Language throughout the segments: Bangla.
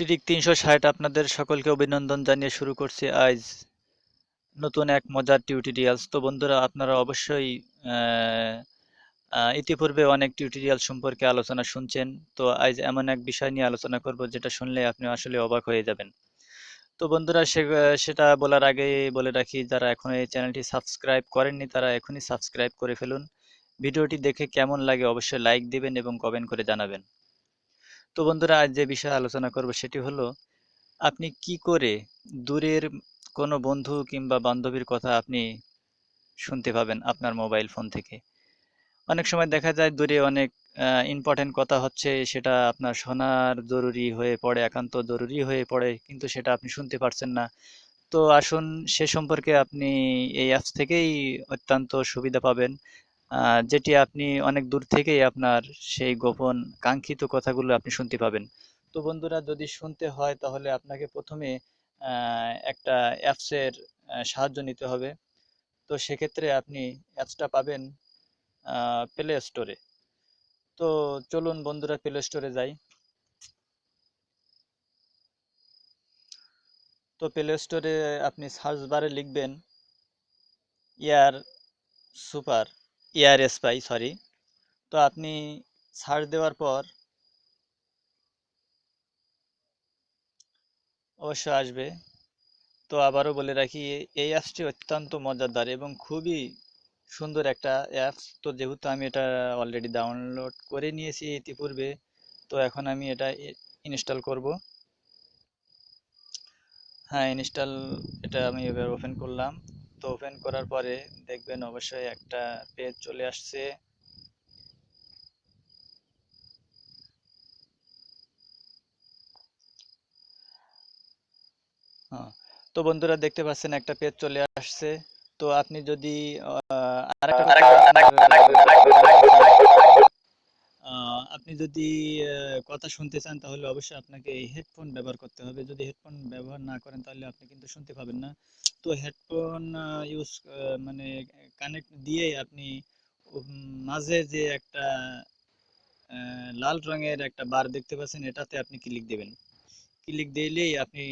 ট্রিক তিনশো ষাট আপনাদের সকলকে অভিনন্দন জানিয়ে শুরু করছি আজ নতুন এক মজার টিউটোরিয়ালস। তো বন্ধুরা, আপনারা অবশ্যই ইতিপূর্বে অনেক টিউটোরিয়াল সম্পর্কে আলোচনা শুনছেন। তো আজ এমন এক বিষয় নিয়ে আলোচনা করব যেটা শুনলে আপনি আসলে অবাক হয়ে যাবেন। তো বন্ধুরা সেটা বলার আগে বলে রাখি, যারা এখনও এই চ্যানেলটি সাবস্ক্রাইব করেননি, তারা এখনই সাবস্ক্রাইব করে ফেলুন। ভিডিওটি দেখে কেমন লাগে অবশ্যই লাইক দিবেন এবং কমেন্ট করে জানাবেন। তো বন্ধুরা, আজ যে বিষয়ে আলোচনা করব সেটি হলো, আপনি কি করে দূরের কোনো বন্ধু কিংবা বান্ধবীর কথা আপনি শুনতে পাবেন আপনার মোবাইল ফোন থেকে? অনেক সময় দেখা যায় দূরে অনেক ইম্পর্টেন্ট কথা হচ্ছে, সেটা আপনার শোনার জরুরি হয়ে পড়ে, একান্ত জরুরি হয়ে পড়ে, কিন্তু সেটা আপনি শুনতে পারছেন না। তো আসুন, সে সম্পর্কে আপনি এই অ্যাপস থেকেই অত্যন্ত সুবিধা পাবেন। যেটি আপনি অনেক দূর থেকেই আপনার সেই গোপন কাঙ্ক্ষিত কথাগুলো আপনি শুনতে পাবেন। তো বন্ধুরা, যদি শুনতে হয় তাহলে আপনাকে প্রথমে একটা অ্যাপসের সাহায্য নিতে হবে। তো সেক্ষেত্রে আপনি অ্যাপসটা পাবেন প্লে স্টোরে তো চলুন বন্ধুরা প্লে স্টোরে যাই। তো প্লে স্টোরে আপনি সার্চ বারে লিখবেন ear super ear spy sorry তো আপনি সার্চ দেওয়ার পর অবশ্য আসবে। তো আবারও বলে রাখি, এই অ্যাপসটি অত্যন্ত মজাদার এবং খুবই সুন্দর একটা অ্যাপস তো যেহেতু আমি এটা অলরেডি ডাউনলোড করে নিয়েছি ইতিপূর্বে, তো এখন আমি এটা ইনস্টল করব। হ্যাঁ ইনস্টল এটা আমি এবার ওপেন করলাম। তো ওপেন করার পরে দেখবেন অবশ্যই একটা পেজ চলে আসছে। হ্যাঁ তো বন্ধুরা দেখতে পাচ্ছেন একটা পেজ চলে আসছে। তো আপনি যদি আপনি যদি কথা শুনতে চান তাহলে অবশ্যই আপনাকে হেডফোন ব্যবহার করতে হবে। যদি হেডফোন ব্যবহার না করেন তাহলে আপনি কিন্তু শুনতে পাবেন না। তো হেডফোন ইউজ মানে কানেক্ট দিয়েই আপনি মাঝে যে একটা লাল রঙের একটা বার দেখতে পাচ্ছেন এটাতে আপনি ক্লিক দেবেন। ক্লিক দিলেই আপনি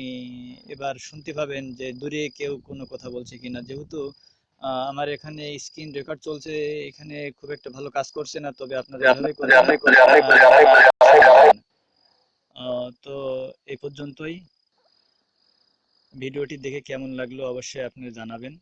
এবার শুনতে পাবেন যে দূরে কেউ কোনো কথা বলছে কিনা। যেহেতু আমার এখানে স্ক্রিন রেকর্ড চলছে এখানে খুব একটা ভালো কাজ করছে না তবে। আহ, তো এই পর্যন্তই। ভিডিওটি দেখে কেমন লাগল অবশ্যই আপনি জানাবেন।